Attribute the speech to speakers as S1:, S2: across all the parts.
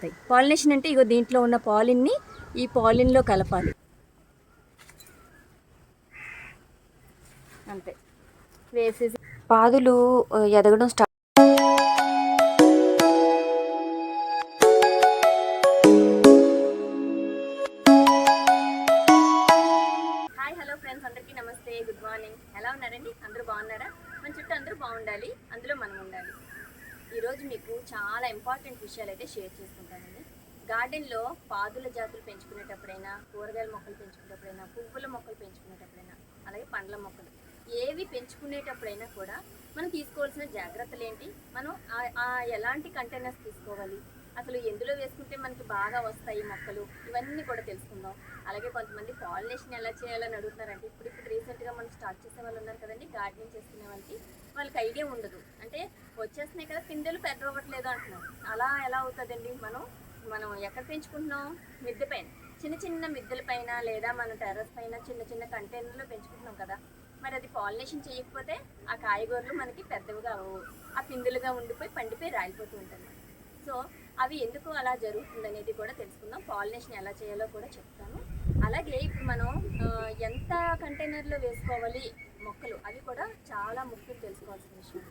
S1: వస్తాయి. పాలినేషన్ అంటే ఇగో దీంట్లో ఉన్న పాలిన్ని ఈ పాలిన్లో కలపాలి. అంతే. వేసేసి పాదులు ఎదగడం స్టార్ట్ విషయాలు అయితే షేర్ చేసుకుంటానండి. గార్డెన్లో పాదుల జాతులు పెంచుకునేటప్పుడైనా కూరగాయల మొక్కలు పెంచుకునేటప్పుడైనా పువ్వుల మొక్కలు పెంచుకునేటప్పుడైనా అలాగే పండ్ల మొక్కలు ఏవి పెంచుకునేటప్పుడైనా కూడా మనం తీసుకోవాల్సిన జాగ్రత్తలు ఏంటి మనం ఎలాంటి కంటైనర్స్ తీసుకోవాలి? అసలు ఎందులో వేసుకుంటే మనకి బాగా వస్తాయి మొక్కలు? ఇవన్నీ కూడా తెలుసుకుందాం. అలాగే కొంతమంది పాలినేషన్ ఎలా చేయాలని అడుగుతున్నారంటే ఇప్పుడు ఇప్పుడు రీసెంట్గా మనం స్టార్ట్ చేసే వాళ్ళు ఉన్నారు కదండి గార్డెనింగ్ చేసుకునే వాళ్ళకి వాళ్ళకి ఐడియా ఉండదు. అంటే వచ్చేస్తున్నాయి కదా పిందెలు పెద్ద అవ్వట్లేదు అలా ఎలా అవుతుందండి? మనం మనం ఎక్కడ పెంచుకుంటున్నాం? మిద్దె పైన. చిన్న చిన్న మిద్దెల పైన లేదా మన టెర్రస్ పైన చిన్న చిన్న కంటైనర్లో పెంచుకుంటున్నాం కదా. మరి అది పాలినేషన్ చేయకపోతే ఆ కాయగూరలు మనకి పెద్దవిగా అవ్వవు. ఆ పిందులుగా ఉండిపోయి పండిపోయి రాలిపోతూ ఉంటుంది సో అవి ఎందుకు అలా జరుగుతుంది అనేది కూడా తెలుసుకుందాం. పాలినేషన్ ఎలా చేయాలో కూడా చెప్తాను. అలాగే ఇప్పుడు మనం ఎంత కంటైనర్లో వేసుకోవాలి? మొక్కలు అవి కూడా చాలా ముఖ్యం తెలుసుకోవాల్సిన విషయం.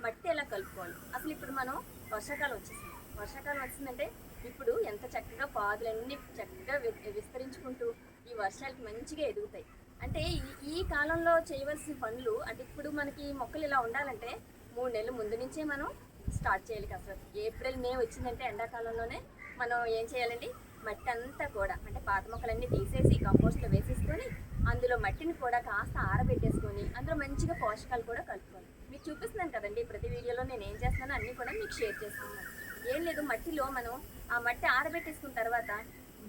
S1: మట్టి ఎలా కలుపుకోవాలి? అసలు ఇప్పుడు మనం వర్షాకాలం వచ్చేసింది. వర్షాకాలం వచ్చిందంటే ఇప్పుడు ఎంత చక్కగా పాదులన్నీ చక్కగా వి- విస్తరించుకుంటూ ఈ వర్షాలకి మంచిగా ఎదుగుతాయి. అంటే ఈ- ఈ కాలంలో చేయవలసిన పనులు అంటే ఇప్పుడు మనకి మొక్కలు ఇలా ఉండాలంటే మూడు నెలల ముందు నుంచే మనం స్టార్ట్ చేయాలి కసరత్తు ఏప్రిల్ మే వచ్చిందంటే ఎండాకాలంలోనే మనం ఏం చేయాలండి? మట్టి అంతా కూడా అంటే పాత మొక్కలన్నీ తీసేసి కంపోస్ట్లో వేసేసుకొని అందులో మట్టిని కూడా కాస్త ఆరబెట్టేసుకొని అందులో మంచిగా పోషకాలు కూడా కలుపుకోవాలి. మీకు చూపిస్తున్నాను కదండి ప్రతి వీడియోలో నేను ఏం చేస్తున్నానో అన్నీ కూడా మీకు షేర్ చేస్తున్నాను. ఏం లేదు మట్టిలో మనం ఆ మట్టి ఆరబెట్టేసుకున్న తర్వాత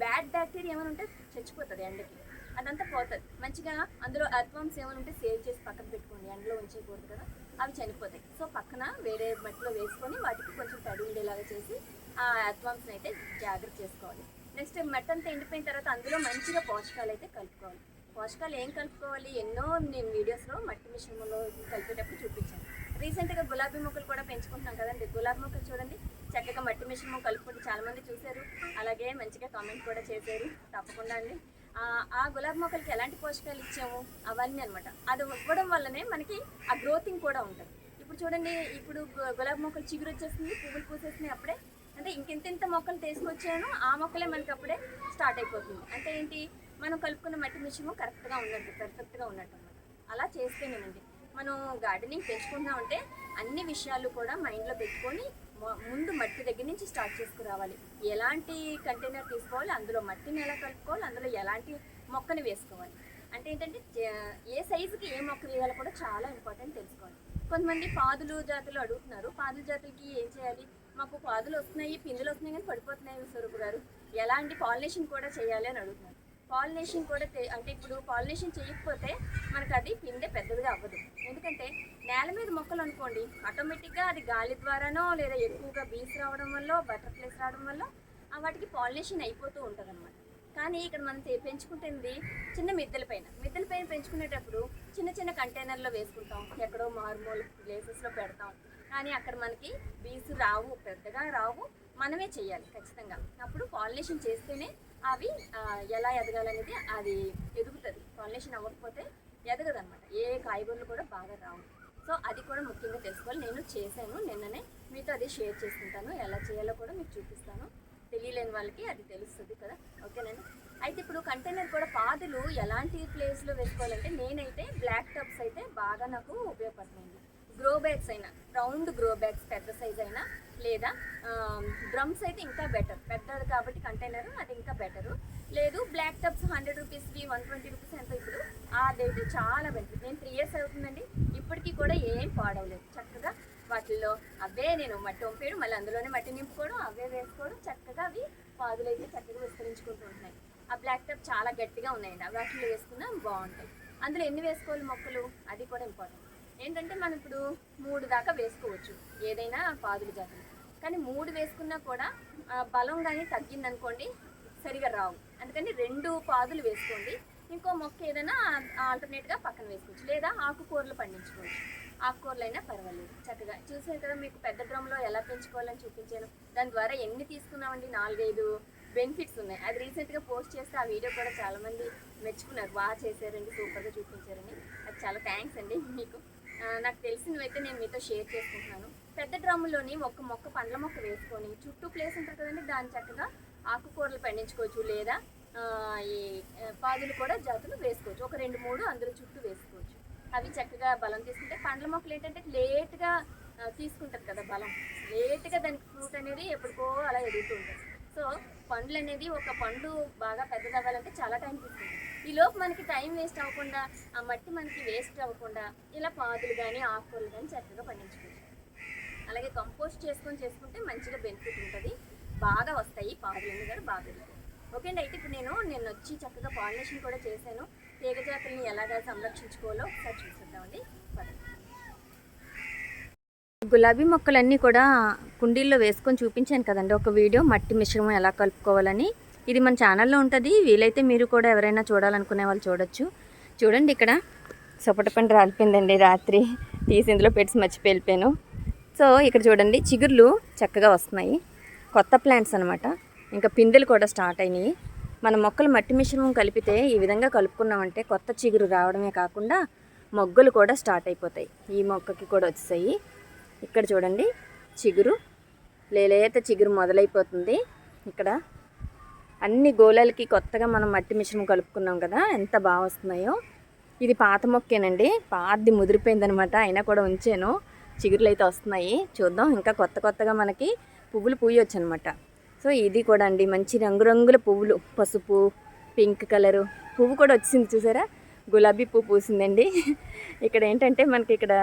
S1: బ్యాడ్ బ్యాక్టీరియా ఏమైనా ఉంటే చచ్చిపోతుంది ఎండకి. అదంతా పోతుంది. మంచిగా అందులో అర్త్వామ్స్ ఏమైనా ఉంటే సేవ్ చేసి పక్కన పెట్టుకోండి. ఎండలో ఉంచేయకూడదు కదా. అవి చనిపోతాయి. సో పక్కన వేరే మట్టిలో వేసుకొని వాటికి కొంచెం తడి ఉండేలాగా చేసి ఆ అర్త్వామ్స్ని అయితే జాగ్రత్త చేసుకోవాలి. నెక్స్ట్ మట్టి అంతా ఎండిపోయిన తర్వాత అందులో మంచిగా పోషకాలు అయితే కలుపుకోవాలి. పోషకాలు ఏం కలుపుకోవాలి? ఎన్నో నేను వీడియోస్లో మట్టి మిశ్రమంలో కలిపేటప్పుడు చూపించాను. రీసెంట్గా గులాబీ మొక్కలు కూడా పెంచుకుంటున్నాం కదండి. గులాబీ మొక్కలు చూడండి. చక్కగా మట్టి మిశ్రమం కలుపుకుంటే చాలామంది చూశారు. అలాగే మంచిగా కామెంట్ కూడా చేశారు. తప్పకుండా అండి. ఆ, గులాబీ మొక్కలకి ఎలాంటి పోషకాలు ఇచ్చాము అవన్నీ అనమాట అది ఇవ్వడం వల్లనే మనకి ఆ గ్రోతింగ్ కూడా ఉంటుంది. ఇప్పుడు చూడండి ఇప్పుడు గులాబీ మొక్కలు చిగురు వచ్చేస్తుంది పువ్వులు పూసేసినాయి అప్పుడే. అంటే ఇంకెంతెంత మొక్కలు తీసుకొచ్చానో ఆ మొక్కలే మనకి అప్పుడే స్టార్ట్ అయిపోతుంది. అంటే ఏంటి? మనం కలుపుకున్న మట్టి మిషము కరెక్ట్గా ఉన్నట్టు పర్ఫెక్ట్గా ఉన్నట్టు అనమాట అలా చేస్తేనేనండి. మనం గార్డెనింగ్ పెంచుకుంటున్నామంటే అన్ని విషయాలు కూడా మైండ్లో పెట్టుకొని ముందు మట్టి దగ్గర నుంచి స్టార్ట్ చేసుకురావాలి. ఎలాంటి కంటైనర్ తీసుకోవాలి అందులో మట్టిని ఎలా కలుపుకోవాలి అందులో ఎలాంటి మొక్కని వేసుకోవాలి. అంటే ఏంటంటే ఏ సైజుకి ఏ మొక్క వేయాలో కూడా చాలా ఇంపార్టెంట్ తెలుసుకోవాలి. కొంతమంది పాదులు జాతులు అడుగుతున్నారు. పాదుల జాతులకి ఏం చేయాలి? మాకు పాదులు వస్తున్నాయి పిందులు వస్తున్నాయి కానీ పడిపోతున్నాయి స్వరూపు గారు. ఎలాంటి పాలినేషన్ కూడా చేయాలి అని అడుగుతున్నారు. పాలినేషన్ కూడా అంటే ఇప్పుడు పాలినేషన్ చేయకపోతే మనకు అది పిందె పెద్దదిగా అవ్వదు. నేల మీద మొక్కలు అనుకోండి ఆటోమేటిక్గా అది గాలి ద్వారానో లేదా ఎక్కువగా బీస్ రావడం వల్ల బటర్ఫ్లైస్ రావడం వల్ల వాటికి పాలినేషన్ అయిపోతూ ఉంటుంది కానీ ఇక్కడ మనం పెంచుకుంటుంది చిన్న మిద్దెల పైన. మిద్దెల పైన పెంచుకునేటప్పుడు చిన్న చిన్న కంటైనర్లో వేసుకుంటాం. ఎక్కడో మార్మూల్ ప్లేసెస్లో పెడతాం. కానీ అక్కడ మనకి బీస్ రావు పెద్దగా రావు మనమే చేయాలి ఖచ్చితంగా. అప్పుడు పాలినేషన్ చేస్తేనే అవి ఎలా ఎదగాలనేది అది ఎదుగుతుంది. పాలినేషన్ అవ్వకపోతే ఎదగదు అనమాట ఏ కాయగూరలు కూడా బాగా రావు. సో అది కూడా ముఖ్యంగా తెలుసుకోవాలి. నేను చేశాను. నిన్ననే మీతో అది షేర్ చేసుకుంటాను. ఎలా చేయాలో కూడా మీకు చూపిస్తాను. తెలియలేని వాళ్ళకి అది తెలుస్తుంది కదా. ఓకేనండి? అయితే ఇప్పుడు కంటైనర్ కూడా పాదులు ఎలాంటి ప్లేస్లో వేసుకోవాలంటే నేనైతే బ్లాక్ టబ్స్ అయితే బాగా నాకు ఉపయోగపడుతుంది గ్రో బ్యాగ్స్ అయినా రౌండ్ గ్రో బ్యాగ్స్ పెద్ద సైజ్ అయినా లేదా డ్రమ్స్ అయితే ఇంకా బెటర్ పెద్దది కాబట్టి కంటైనర్ అది ఇంకా బెటరు లేదు బ్లాక్ టబ్స్ హండ్రెడ్ రూపీస్వి వన్ ట్వంటీ రూపీస్ ఎంత ఇప్పుడు? అదైతే చాలా బెనిఫిట్ నేను త్రీ ఇయర్స్ అవుతుందండి. ఇప్పటికీ కూడా ఏం పాడవలేదు. చక్కగా వాటిల్లో అవే నేను మట్టి వంపేయడం మళ్ళీ అందులోనే మట్టి నింపుకోవడం అవే వేసుకోవడం చక్కగా అవి పాదులు అయితే చక్కగా విస్తరించుకుంటూ ఉంటున్నాయి. ఆ బ్లాక్ టప్ చాలా గట్టిగా ఉన్నాయండి. ఆ వాటిలో వేసుకున్నా బాగుంటాయి. అందులో ఎన్ని వేసుకోవాలి మొక్కలు? అది కూడా ఇంపార్టెంట్ ఏంటంటే మనం ఇప్పుడు మూడు దాకా వేసుకోవచ్చు ఏదైనా పాదులు జాతులు. కానీ మూడు వేసుకున్నా కూడా బలం కానీ తగ్గిందనుకోండి సరిగా రావు. అందుకని రెండు పాదులు వేసుకోండి. ఇంకో మొక్క ఏదైనా ఆల్టర్నేట్గా పక్కన వేసుకోవచ్చు. లేదా ఆకుకూరలు పండించుకోవచ్చు. అయినా పర్వాలేదు. చక్కగా చూసారు కదా మీకు పెద్ద డ్రమ్లో ఎలా పెంచుకోవాలని చూపించాను దాని ద్వారా ఎన్ని తీసుకున్నామండి? నాలుగైదు బెనిఫిట్స్ ఉన్నాయి. అది రీసెంట్గా పోస్ట్ చేస్తే ఆ వీడియో కూడా చాలామంది మెచ్చుకున్నారు. బాగా చేశారండి సూపర్గా చూపించారని. అది చాలా థ్యాంక్స్ అండి మీకు. నాకు తెలిసినవైతే నేను మీతో షేర్ చేసుకుంటున్నాను. పెద్ద డ్రమ్ములోని ఒక మొక్క పండ్ల మొక్క వేసుకొని చుట్టూ ప్లేస్ ఉంటుంది కదండి దాన్ని చక్కగా ఆకుకూరలు పండించుకోవచ్చు లేదా ఈ పాదులు కూడా జాతులు వేసుకోవచ్చు. ఒక రెండు మూడు అందులో చుట్టూ వేసుకోవచ్చు. అవి చక్కగా బలం తీసుకుంటే పండ్ల మొక్కలు ఏంటంటే లేట్గా తీసుకుంటుంది కదా బలం. లేట్గా దానికి ఫ్రూట్ అనేది ఎప్పటికో అలా ఎదుగుతూ ఉంటుంది. సో పండ్లు అనేది ఒక పండు బాగా పెద్దదవ్వాలంటే చాలా టైం తీసుకుంటుంది. ఈ లోపు మనకి టైం వేస్ట్ అవ్వకుండా ఆ మట్టి మనకి వేస్ట్ అవ్వకుండా ఇలా పాదులు కానీ ఆకుకూరలు కానీ చక్కగా పండించుకోవచ్చు. అలాగే కంపోస్ట్ చేసుకొని చేసుకుంటే మంచిగా బెనిఫిట్ ఉంటుంది. బాగా వస్తాయి పాదులన్నీ కూడా బాగా పెరుగుతాయి. ఓకే అండి అయితే ఇప్పుడు నేను నేను వచ్చి చక్కగా పాలినేషన్ కూడా చేశాను. తీగ జాతుల్ని ఎలాగా సంరక్షించుకోవాలో ఒకసారి చూసిద్దామండి. గులాబీ మొక్కలన్నీ కూడా కుండీల్లో వేసుకొని చూపించాను కదండి ఒక వీడియో మట్టి మిశ్రమం ఎలా కలుపుకోవాలని. ఇది మన ఛానల్లో ఉంటుంది వీలైతే మీరు కూడా ఎవరైనా చూడాలనుకునే వాళ్ళు చూడొచ్చు. చూడండి ఇక్కడ. సపోట పండు రాలిపోయిందండి రాత్రి. తీసి ఇందులో పెట్టి మర్చిపోయిపోయాను సో ఇక్కడ చూడండి చిగుర్లు చక్కగా వస్తున్నాయి. కొత్త ప్లాంట్స్ అనమాట ఇంకా పిందెలు కూడా స్టార్ట్ అయినాయి. మన మొక్కలు మట్టి మిశ్రమం కలిపితే ఈ విధంగా కలుపుకున్నామంటే కొత్త చిగురు రావడమే కాకుండా మొగ్గలు కూడా స్టార్ట్ అయిపోతాయి. ఈ మొక్కకి కూడా వచ్చేసాయి. ఇక్కడ చూడండి చిగురు. లేలేత చిగురు మొదలైపోతుంది. ఇక్కడ అన్ని గోళాలకి కొత్తగా మనం మట్టి మిశ్రమం కలుపుకున్నాం కదా ఎంత బాగా వస్తున్నాయో. ఇది పాత మొక్కేనండి. పాతది ముదిరిపోయిందనమాట అయినా కూడా ఉంచాను. చిగురులు అయితే వస్తున్నాయి. చూద్దాం ఇంకా కొత్త కొత్తగా మనకి పువ్వులు పూయొచ్చు అనమాట సో ఇది కూడా అండి మంచి రంగురంగుల పువ్వులు. పసుపు పింక్ కలరు. పువ్వు కూడా వచ్చింది చూసారా? గులాబీ పువ్వు పూసిందండి. ఇక్కడ ఏంటంటే మనకి ఇక్కడ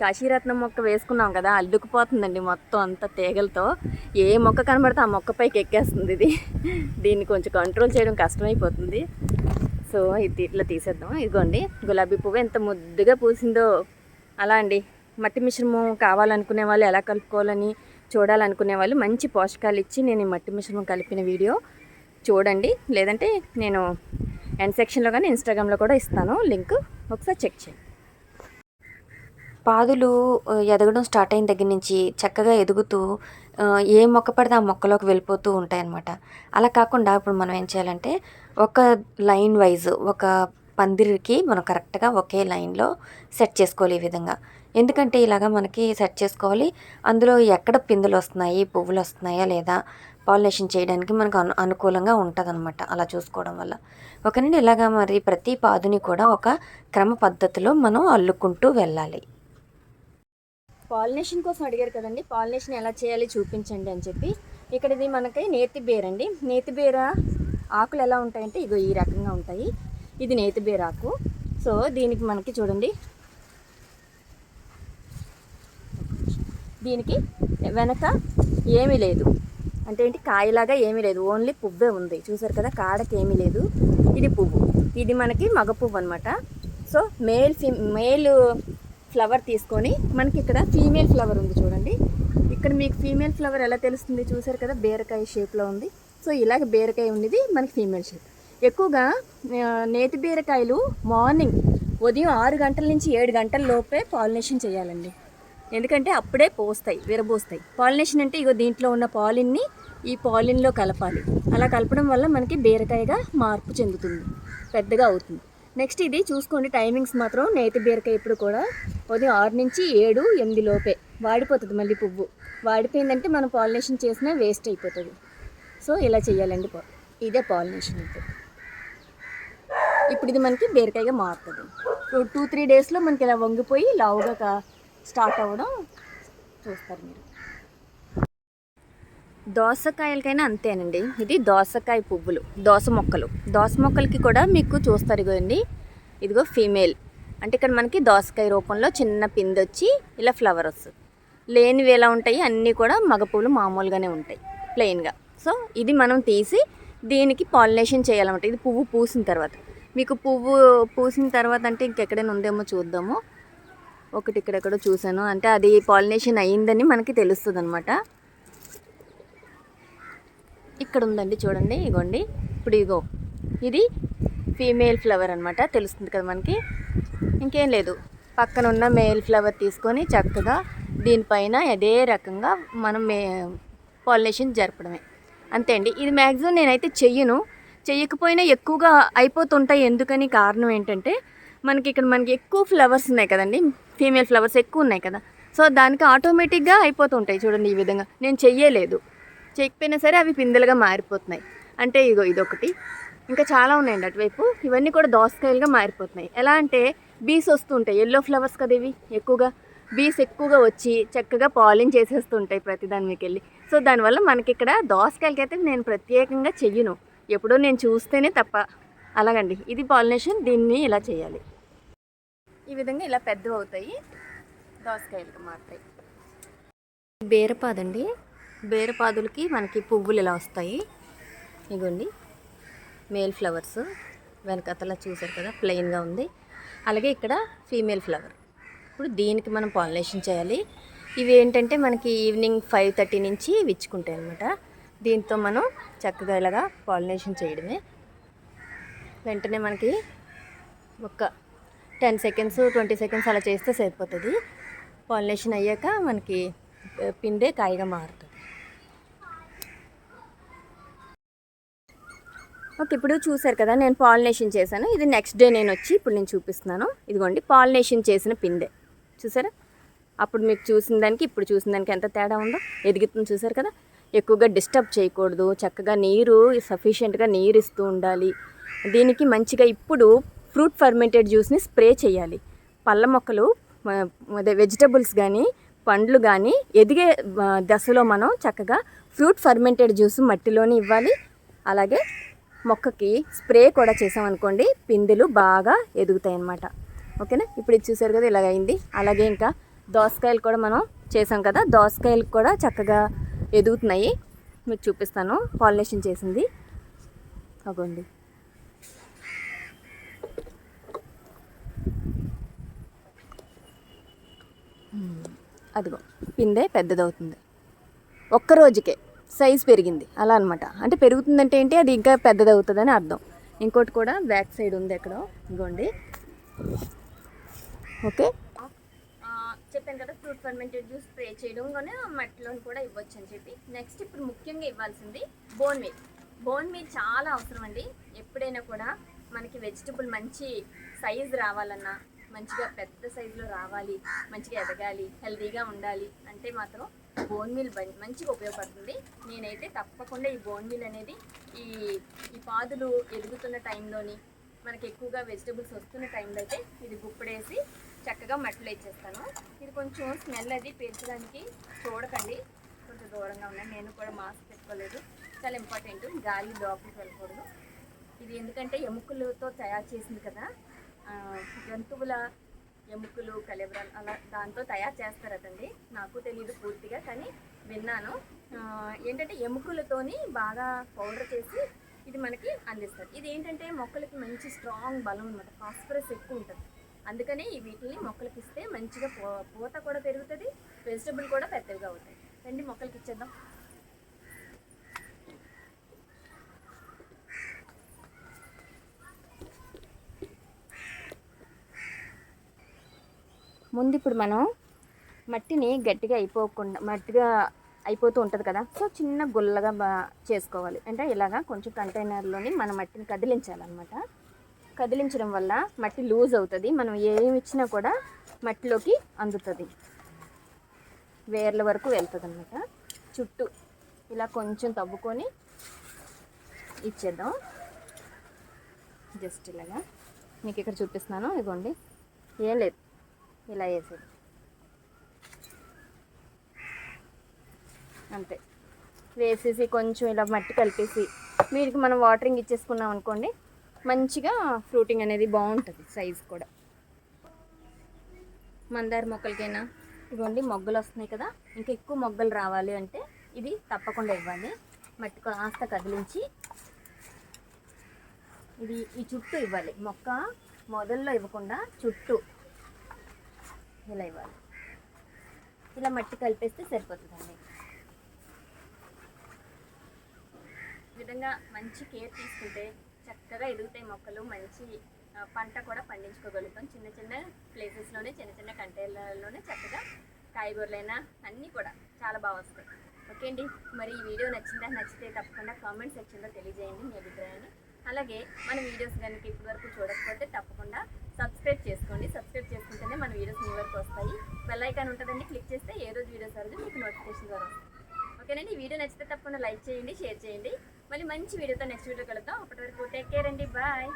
S1: కాశీరత్నం మొక్క వేసుకున్నాం కదా అల్లుకుపోతుందండి మొత్తం అంతా తీగలతో. ఏ మొక్క కనబడితే ఆ మొక్క పైకి ఎక్కేస్తుంది ఇది. దీన్ని కొంచెం కంట్రోల్ చేయడం కష్టమైపోతుంది. సో ఇది ఇట్లా తీసేద్దాం. ఇదిగోండి గులాబీ పువ్వు ఎంత ముద్దుగా పూసిందో. అలా అండి మట్టి మిశ్రమం కావాలనుకునే వాళ్ళు ఎలా కలుపుకోవాలని చూడాలనుకునే వాళ్ళు మంచి పోషకాలు ఇచ్చి నేను ఈ మట్టి మిశ్రమం కలిపిన వీడియో చూడండి. లేదంటే నేను ఎండ్ సెక్షన్లో కానీ ఇన్స్టాగ్రామ్లో కూడా ఇస్తాను. లింక్ ఒకసారి చెక్ చేయండి. పాదులు ఎదగడం స్టార్ట్ అయిన దగ్గర నుంచి చక్కగా ఎదుగుతూ ఏ మొక్క పడితే ఆ మొక్కలోకి వెళ్ళిపోతూ ఉంటాయన్నమాట. అలా కాకుండా ఇప్పుడు మనం ఏం చేయాలంటే ఒక లైన్ వైజ్ ఒక పందిరికి మనం కరెక్ట్గా ఒకే లైన్లో సెట్ చేసుకోవాలి ఈ విధంగా. ఎందుకంటే ఇలాగా మనకి సెట్ చేసుకోవాలి. అందులో ఎక్కడ పిందులు వస్తున్నాయి పువ్వులు వస్తున్నాయా లేదా పాలినేషన్ చేయడానికి మనకు అను అనుకూలంగా ఉంటుంది అలా చూసుకోవడం వల్ల. ఒకనండి ఇలాగా మరి ప్రతి పాదుని కూడా ఒక క్రమ పద్ధతిలో మనం అల్లుకుంటూ వెళ్ళాలి. పాలినేషన్ కోసం అడిగారు కదండి పాలినేషన్ ఎలా చేయాలి చూపించండి అని చెప్పి. ఇక్కడ ఇది మనకి నేతి బేర్ అండి. నేతి బేర ఆకులు ఎలా ఉంటాయంటే ఇగో ఈ రకంగా ఉంటాయి. ఇది నేతి బేర ఆకు. సో దీనికి మనకి చూడండి దీనికి వెనక ఏమీ లేదు. అంటే ఏంటి? కాయలాగా ఏమీ లేదు. ఓన్లీ పువ్వే ఉంది. చూసారు కదా? కాడకి ఏమీ లేదు. ఇది పువ్వు. ఇది మనకి మగ పువ్వు అనమాట so male female flower తీసుకొని మనకి ఇక్కడ ఫీమేల్ ఫ్లవర్ ఉంది చూడండి. ఇక్కడ మీకు ఫీమేల్ ఫ్లవర్ ఎలా తెలుస్తుంది? చూసారు కదా? బీరకాయ షేప్లో ఉంది. సో ఇలాగ బీరకాయ ఉన్నది మనకి ఫీమేల్ షేప్. ఎక్కువగా నేతి బీరకాయలు మార్నింగ్ ఉదయం ఆరు గంటల నుంచి ఏడు గంటల లోపే పాలినేషన్ చేయాలండి. ఎందుకంటే అప్పుడే పోస్తాయి విరబోస్తాయి. పాలినేషన్ అంటే ఇగో దీంట్లో ఉన్న పాలిన్ని ఈ పాలిన్లో కలపాలి. అలా కలపడం వల్ల మనకి బీరకాయగా మార్పు చెందుతుంది పెద్దగా అవుతుంది. నెక్స్ట్ ఇది చూసుకోండి టైమింగ్స్ మాత్రం నేతి బీరకాయ ఇప్పుడు కూడా ఉదయం ఆరు నుంచి ఏడు ఎనిమిది లోపే వాడిపోతుంది మళ్ళీ పువ్వు. వాడిపోయిందంటే మనం పాలినేషన్ చేసినా వేస్ట్ అయిపోతుంది. సో ఇలా చేయాలండి ఇదే పాలినేషన్ అయితే. ఇప్పుడు ఇది మనకి బీరకాయగా మారుతుంది. టూ టూ త్రీ డేస్లో మనకి ఇలా వంగిపోయి లావుగా కా- స్టార్ట్ అవ్వడం చూస్తారు మీరు. దోసకాయలకైనా అంతేనండి. ఇది దోసకాయ పువ్వులు దోస మొక్కలు. దోస మొక్కలకి కూడా మీకు చూస్తారు ఇగోండి. ఇదిగో ఫీమేల్. అంటే ఇక్కడ మనకి దోసకాయ రూపంలో చిన్న పిండి వచ్చి ఇలా ఫ్లవర్ వస్తుంది. లేనివి ఎలా ఉంటాయి? అన్నీ కూడా మగ పువ్వులు మామూలుగానే ఉంటాయి ప్లెయిన్గా సో ఇది మనం తీసి దీనికి పాలినేషన్ చేయాలన్నమాట. ఇది పువ్వు పూసిన తర్వాత. మీకు పువ్వు పూసిన తర్వాత అంటే ఇంకెక్కడైనా ఉందేమో చూద్దాము. ఒకటి ఇక్కడెక్కడో చూశాను. అంటే అది పాలినేషన్ అయ్యిందని మనకి తెలుస్తుంది అనమాట ఇక్కడ ఉందండి చూడండి ఇగోండి. ఇప్పుడు ఇగో ఇది ఫీమేల్ ఫ్లవర్ అనమాట తెలుస్తుంది కదా మనకి? ఇంకేం లేదు. పక్కన ఉన్న మేల్ ఫ్లవర్ తీసుకొని చక్కగా దీనిపైన అదే రకంగా మనం మే పాలినేషన్ జరపడమే. అంతే అండి. ఇది మ్యాక్సిమం నేనైతే చెయ్యను. చెయ్యకపోయినా ఎక్కువగా అయిపోతుంటాయి. ఎందుకని కారణం ఏంటంటే మనకి ఇక్కడ మనకి ఎక్కువ ఫ్లవర్స్ ఉన్నాయి కదండి. ఫీమేల్ ఫ్లవర్స్ ఎక్కువ ఉన్నాయి కదా. సో దానికి ఆటోమేటిక్గా అయిపోతుంటాయి చూడండి ఈ విధంగా. నేను చెయ్యలేదు. చేయకపోయినా సరే అవి పిందెలుగా మారిపోతున్నాయి. అంటే ఇగో ఇదొకటి. ఇంకా చాలా ఉన్నాయండి అటువైపు. ఇవన్నీ కూడా దోసకాయలుగా మారిపోతున్నాయి. ఎలా అంటే బీస్ వస్తుంటాయి. ఎల్లో ఫ్లవర్స్ కదా ఇవి ఎక్కువగా. బీస్ ఎక్కువగా వచ్చి చక్కగా పాలిన్ చేసేస్తుంటాయి ప్రతి దాని మీకు వెళ్ళి సో దానివల్ల మనకి ఇక్కడ దోసకాయలకైతే నేను ప్రత్యేకంగా చెయ్యను. ఎప్పుడో నేను చూస్తేనే తప్ప. అలాగండి. ఇది పాలినేషన్. దీన్ని ఇలా చేయాలి. ఈ విధంగా ఇలా పెద్దవి అవుతాయి. దోసకాయలకు మారుతాయి బేరపాదండి. బేరపాదులకి మనకి పువ్వులు ఇలా వస్తాయి. ఇగోండి. Male flowers. వెనకతలా చూసారు కదా ప్లెయిన్గా ఉంది. అలాగే ఇక్కడ ఫీమేల్ ఫ్లవర్. ఇప్పుడు దీనికి మనం పాలినేషన్ చేయాలి. ఇవి ఏంటంటే మనకి ఈవినింగ్ ఫైవ్ థర్టీ నుంచి విచ్చుకుంటాయి అనమాట దీంతో మనం చక్కగా ఇలాగా పాలినేషన్ చేయడమే. వెంటనే మనకి ఒక టెన్ సెకండ్స్ ట్వంటీ సెకండ్స్ అలా చేస్తే సరిపోతుంది. పాలినేషన్ అయ్యాక మనకి పిండే కాయగా మారుతుంది. ఓకే ఇప్పుడు చూసారు కదా నేను పాలినేషన్ చేశాను. ఇది నెక్స్ట్ డే నేను వచ్చి ఇప్పుడు నేను చూపిస్తున్నాను. ఇదిగోండి పాలినేషన్ చేసిన పిండే. చూసారా? అప్పుడు మీకు చూసిన దానికి ఇప్పుడు చూసిన దానికి ఎంత తేడా ఉందో ఎదుగుతుంది చూసారు కదా. ఎక్కువగా డిస్టర్బ్ చేయకూడదు చక్కగా నీరు సఫిషియెంట్గా నీరు ఇస్తూ ఉండాలి. దీనికి మంచిగా ఇప్పుడు ఫ్రూట్ ఫర్మెంటెడ్ జ్యూస్ని స్ప్రే చేయాలి. పళ్ళ మొక్కలు అదే వెజిటబుల్స్ కానీ పండ్లు కానీ ఎదిగే దశలో మనం చక్కగా ఫ్రూట్ ఫర్మెంటెడ్ జ్యూస్ మట్టిలోనే ఇవ్వాలి. అలాగే మొక్కకి స్ప్రే కూడా చేసామనుకోండి పిందెలు బాగా ఎదుగుతాయి అన్నమాట. ఓకేనా? ఇప్పుడు ఇది చూసారు కదా ఇలాగ అయింది. అలాగే ఇంకా దోసకాయలు కూడా మనం చేసాం కదా దోసకాయలు కూడా చక్కగా ఎదుగుతున్నాయి. మీకు చూపిస్తాను పాలినేషన్ చేసింది. అగోండి. అదిగో పిందే పెద్దదవుతుంది. ఒక్క రోజుకే సైజ్ పెరిగింది. అలా అనమాట అంటే పెరుగుతుందంటే ఏంటి? అది ఇంకా పెద్దదవుతుందని అర్థం. ఇంకోటి కూడా బ్యాక్ సైడ్ ఉంది ఎక్కడో. ఇగోండి ఓకే. చెప్పాను కదా ఫ్రూట్ ఫర్మెంటెడ్ జ్యూస్ స్ప్రే చేయడం కానీ మట్టిలోని కూడా ఇవ్వచ్చు అని చెప్పి. నెక్స్ట్ ఇప్పుడు ముఖ్యంగా ఇవ్వాల్సింది బోన్ మీల్ బోన్ మీల్ చాలా అవసరం అండి. ఎప్పుడైనా కూడా మనకి వెజిటబుల్ మంచి సైజ్ రావాలన్నా మంచిగా పెద్ద సైజులో రావాలి మంచిగా ఎదగాలి హెల్దీగా ఉండాలి అంటే మాత్రం బోన్ మీల్ మంచిగా ఉపయోగపడుతుంది. నేనైతే తప్పకుండా ఈ బోన్ మీల్ అనేది ఈ ఈ పాదులు ఎదుగుతున్న టైంలోని మనకి ఎక్కువగా వెజిటబుల్స్ వస్తున్న టైంలో అయితే ఇది గుప్పడేసి చక్కగా మట్టిలో ఇచ్చేస్తాను. ఇది కొంచెం స్మెల్ అది పీల్చడానికి చూడకండి. కొంచెం దూరంగా ఉన్నాయి నేను కూడా మాస్క్ పెట్టుకోలేదు. చాలా ఇంపార్టెంట్ గాలి లోపలికి వెళ్ళకూడదు. ఇది ఎందుకంటే ఎముకలతో తయారు చేసింది కదా. జంతువుల ఎముకలు కలెబరాలు అలా దాంతో తయారు చేస్తారటండి. నాకు తెలియదు పూర్తిగా కానీ విన్నాను. ఏంటంటే ఎముకలతోని బాగా పౌడర్ చేసి ఇది మనకి అందిస్తారు. ఇది ఏంటంటే మొక్కలకి మంచి స్ట్రాంగ్ బలం అనమాట ఫాస్ఫరస్ ఎక్కువ ఉంటుంది. అందుకని ఈ వీటిని మొక్కలకి ఇస్తే మంచిగా పూ పూత కూడా పెరుగుతుంది వెజిటబుల్ కూడా పెద్దవిగా అవుతాయి. రండి మొక్కలకి ఇచ్చేద్దాం. ముందు ఇప్పుడు మనం మట్టిని గట్టిగా అయిపోకుండా మట్టిగా అయిపోతూ ఉంటుంది కదా. సో చిన్న గుల్లగా బా చేసుకోవాలి. అంటే ఇలాగా కొంచెం కంటైనర్లోని మన మట్టిని కదిలించాలన్నమాట. కదిలించడం వల్ల మట్టి లూజ్ అవుతుంది. మనం ఏమి ఇచ్చినా కూడా మట్టిలోకి అందుతుంది. వేర్ల వరకు వెళ్తుంది అనమాట చుట్టూ ఇలా కొంచెం తవ్వుకొని ఇచ్చేద్దాం. జస్ట్ ఇలాగా. మీకు ఇక్కడ చూపిస్తున్నాను. ఇదిగోండి. ఏం లేదు. ఇలా వేసేది. అంతే. వేసేసి కొంచెం ఇలా మట్టి కలిపేసి వీటికి మనం వాటరింగ్ ఇచ్చేసుకున్నాం అనుకోండి మంచిగా ఫ్రూటింగ్ అనేది బాగుంటుంది సైజ్ కూడా. మందార మొక్కలకైనా ఇదిగోండి మొగ్గలు వస్తున్నాయి కదా ఇంకా ఎక్కువ మొగ్గలు రావాలి అంటే ఇది తప్పకుండా ఇవ్వాలి మట్టి కాస్త కదిలించి ఇది ఈ చుట్టూ ఇవ్వాలి. మొక్క మొదల్లో ఇవ్వకుండా చుట్టూ ఇలా ఇవ్వాలి. ఇలా మట్టి కలిపేస్తే సరిపోతుందండి. ఈ విధంగా మంచి కేర్ తీసుకుంటే చక్కగా ఎదుగుతాయి మొక్కలు మంచి పంట కూడా పండించుకోగలుగుతాం. చిన్న చిన్న ప్లేసెస్లోనే చిన్న చిన్న కంటైనర్లలోనే చక్కగా కాయగూరలైనా అన్నీ కూడా చాలా బాగా వస్తాయి. ఓకే అండి. మరి ఈ వీడియో నచ్చిందా? నచ్చితే తప్పకుండా కామెంట్ సెక్షన్లో తెలియజేయండి. మీ అభిప్రాయాన్ని అలాగే మన వీడియోస్ కనుక ఇప్పటి వరకు చూడకపోతే తప్పకుండా సబ్స్క్రైబ్ చేసుకోండి. సబ్స్క్రైబ్ చేసుకుంటేనే మన వీడియోస్ మీ వరకు వస్తాయి. బెల్ ఐకాన్ ఉంటుందండి క్లిక్ చేస్తే ఏ రోజు వీడియోస్ ఆ రోజు మీకు నోటిఫికేషన్ ద్వారా ఓకేనండి వీడియో నచ్చితే తప్పకుండా లైక్ చేయండి షేర్ చేయండి. మళ్ళీ మంచి వీడియోతో నెక్స్ట్ వీడియో కలుద్దాం. అప్పటి వరకు టేక్ కేర్ అండి. బాయ్